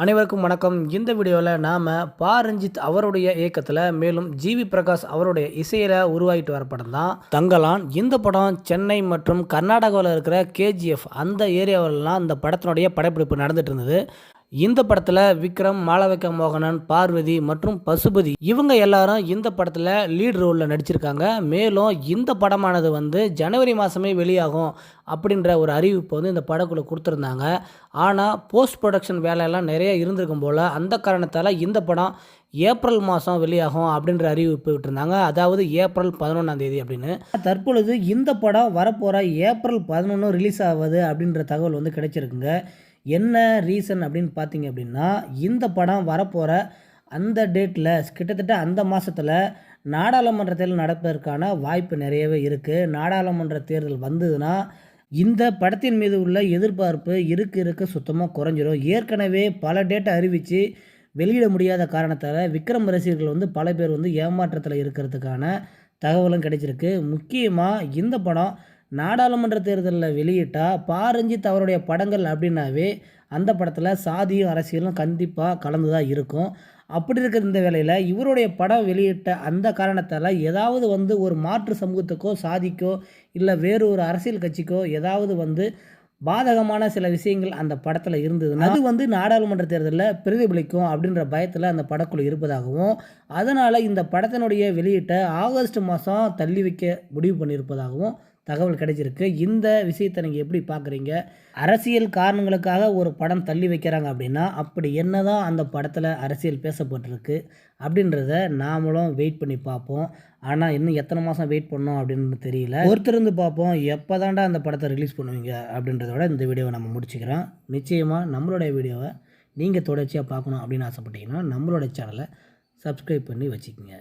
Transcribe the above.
அனைவருக்கும் வணக்கம். இந்த வீடியோவில் நாம் பா ரஞ்சித் அவருடைய இயக்கத்தில் மேலும் ஜிவி பிரகாஷ் அவருடைய இசையில் உருவாகிட்டு வர படம் தான். தங்கலான் இந்த படம் சென்னை மற்றும் கர்நாடகாவில் இருக்கிற கேஜிஎஃப் அந்த ஏரியாவிலலாம் இந்த படத்தினுடைய படப்பிடிப்பு நடந்துட்டு இருந்தது. இந்த படத்தில் விக்ரம் மாளவிகா மோகனன் பார்வதி மற்றும் பசுபதி இவங்க எல்லாரும் இந்த படத்தில் லீட் ரோலில் நடிச்சிருக்காங்க. மேலும் இந்த படமானது வந்து ஜனவரி மாதமே வெளியாகும் அப்படின்ற ஒரு அறிவிப்பு வந்து இந்த படக்குள்ளே கொடுத்துருந்தாங்க. ஆனால் போஸ்ட் ப்ரொடக்ஷன் வேலையெல்லாம் நிறைய இருந்திருக்கும் போல் அந்த காரணத்தால் இந்த படம் ஏப்ரல் மாதம் வெளியாகும் அப்படின்ற அறிவிப்பு விட்டுருந்தாங்க. அதாவது ஏப்ரல் பதினொன்றாம் தேதி அப்படின்னு. தற்பொழுது இந்த படம் வரப்போகிற ஏப்ரல் பதினொன்று ரிலீஸ் ஆகுது அப்படின்ற தகவல் வந்து கிடைச்சிருக்குங்க. என்ன ரீசன் அப்படின்னு பார்த்தீங்க அப்படின்னா இந்த படம் வரப்போகிற அந்த டேட்டில் கிட்டத்தட்ட அந்த மாதத்தில் நாடாளுமன்ற தேர்தல் நடப்பதற்கான வாய்ப்பு நிறையவே இருக்குது நாடாளுமன்ற தேர்தல் வந்ததுன்னா இந்த படத்தின் மீது உள்ள எதிர்பார்ப்பு இருக்க இருக்க சுத்தமாக குறைஞ்சிரும். ஏற்கனவே பல டேட்டை அறிவித்து வெளியிட முடியாத காரணத்தால் விக்ரம் ரசிகர்கள் வந்து பல பேர் வந்து ஏமாற்றத்தில் இருக்கிறதுக்கான தகவலும் கிடைச்சிருக்கு. முக்கியமாக இந்த படம் நாடாளுமன்ற தேர்தலில் வெளியிட்டால் பாரஞ்சித் அவருடைய படங்கள் அப்படின்னாவே அந்த படத்தில் சாதியும் அரசியலும் கண்டிப்பாக கலந்து தான் இருக்கும். அப்படி இருக்கிற இந்த வேலையில் இவருடைய படம் வெளியிட்ட அந்த காரணத்தால் ஏதாவது வந்து ஒரு மாற்று சமூகத்துக்கோ சாதிக்கோ இல்லை வேறு ஒரு அரசியல் கட்சிக்கோ ஏதாவது வந்து பாதகமான சில விஷயங்கள் அந்த படத்தில் இருந்ததுன்னா அது வந்து நாடாளுமன்ற தேர்தலில் பிரதிபலிக்கும் அப்படின்ற பயத்தில் அந்த படக்குழு இருப்பதாகவும் அதனால் இந்த படத்தினுடைய வெளியிட்ட ஆகஸ்ட் மாதம் தள்ளி வைக்க முடிவு பண்ணியிருப்பதாகவும் தகவல் கிடைச்சிருக்கு. இந்த விஷயத்தை நீங்கள் எப்படி பார்க்குறீங்க அரசியல் காரணங்களுக்காக ஒரு படம் தள்ளி வைக்கிறாங்க அப்படின்னா அப்படி என்ன தான் அந்த படத்தில் அரசியல் பேசப்பட்டிருக்கு அப்படின்றத நாமளும் வெயிட் பண்ணி பார்ப்போம். ஆனால் இன்னும் எத்தனை மாதம் வெயிட் பண்ணோம் அப்படின்னு தெரியல. ஒருத்தருந்து பார்ப்போம் எப்போ தாண்டா அந்த படத்தை ரிலீஸ் பண்ணுவீங்க அப்படின்றத விட இந்த வீடியோவை நம்ம முடிச்சுக்கிறோம். நிச்சயமாக நம்மளுடைய வீடியோவை நீங்கள் தொடர்ச்சியாக பார்க்கணும் அப்படின்னு ஆசைப்பட்டீங்கன்னா நம்மளோட சேனலை சப்ஸ்கிரைப் பண்ணி வச்சுக்கோங்க.